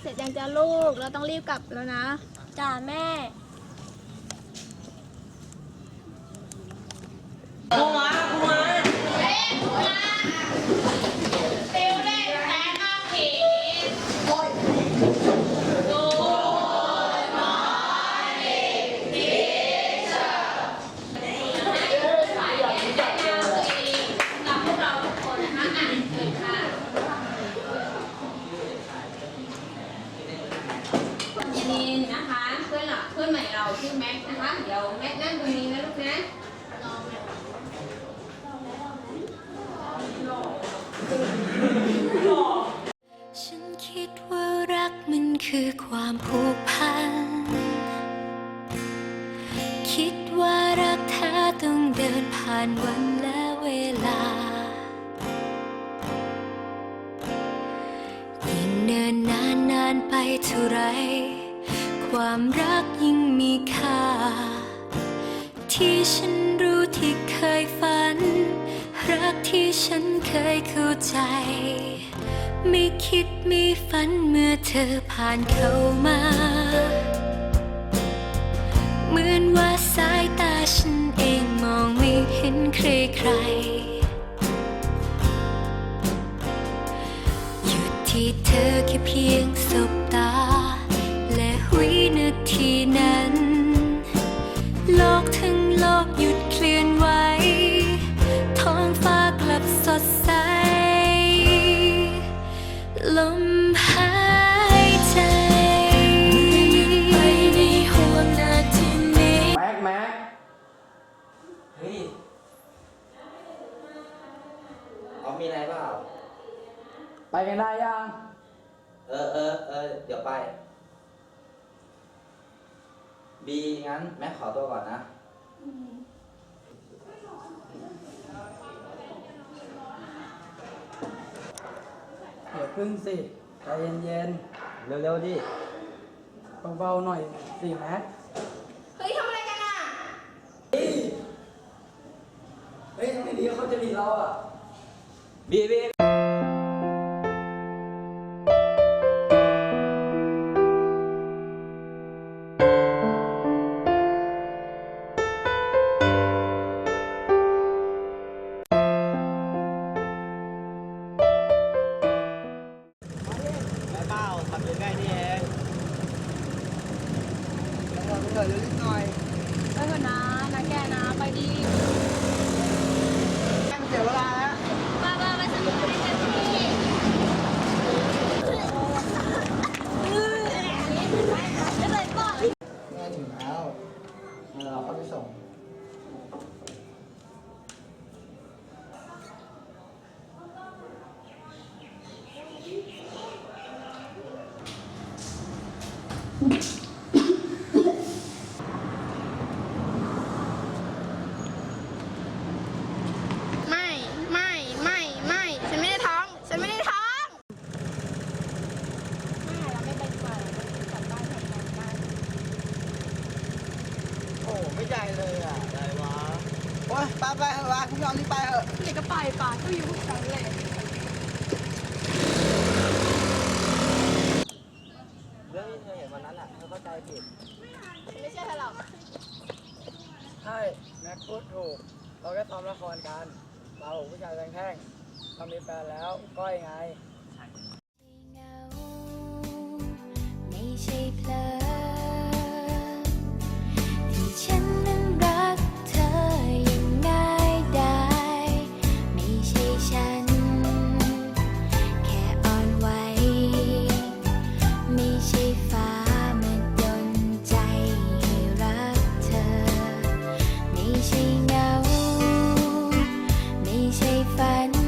เสร็จยังจะลูก เราต้องรีบกลับแล้วนะจ้าแม่ยิ อนหลักเพื่อนใหม่เราชื่อแม็กนะคะ เดี๋ยวแม็กนั่งตรงนี้นะลูกนะฉันคิดว่ารักมันคือความผูกพัน คิดว่ารักแท้ต้องเดินผ่านวันและเวลา ยิ่งเนินนานนานไปเท่าไร ความรักยิ่งมีค่า ที่ฉันรู้ที่เคยฝัน รักที่ฉันเคยเข้าใจ ไม่คิดไม่ฝันเมื่อเธอผ่านเข้ามา เหมือนว่าสายตาฉันเองมองไม่เห็นใครใครหยุดที่เธอแค่เพียงสบตา กหยุดเคลื่อนไหว ท้องฟ้ากลับสดใส ลมหายใจไปในห่วงนาทีนี้แม็กแม็กเฮ้ยเอามีอะไรเปล่า ไปกันได้ยัง เออเออเออเดี๋ยวไป บีงั้น แม็กขอตัวก่อนนะ เดี๋ยวพึ่งสิใจเย็นเร็วๆดิๆเบาๆหน่อยสิแม็กเฮ้ยทำอะไรกันอะ เฮ้ยทำไมดีเขาจะมีเราอะ บีบี ล้วเราเถอะเร็วนิดหน่อยไปก่อนนะนะแกนะไปดีแม่เสียเวลาแล้วบ้าบ้าไปสนุกด้วยกันที่จะไปก่อนแม่ถึงแล้วเดี๋ยวเราเข้าไปส่ง ไม่ไม่ไม่ไม่ฉันไม่ได้ท้อง ฉันไม่ได้ท้องไม่เราไม่ไปดีกว่าเราไปกลับบ้านแทนกันบ้าน โอ้ไม่ใจเลยอะอะไรวะ โอ้ย ไปเถอะวะคุณยอมรีบไปเถอะเด็กก็ไปป่าต้องอยู่กับฉันเลยเรื่องที่เธอเห็นวันนั้นอะเธอเข้าใจผิดไม่ใช่เธอหรอกใช่แม็กพูดถูก เราแค่ทำละครกัน เราผู้ชายแท่งๆเรามีแฟนแล้วก้อยไงเหงาไม่ใช่เพลิ 伴。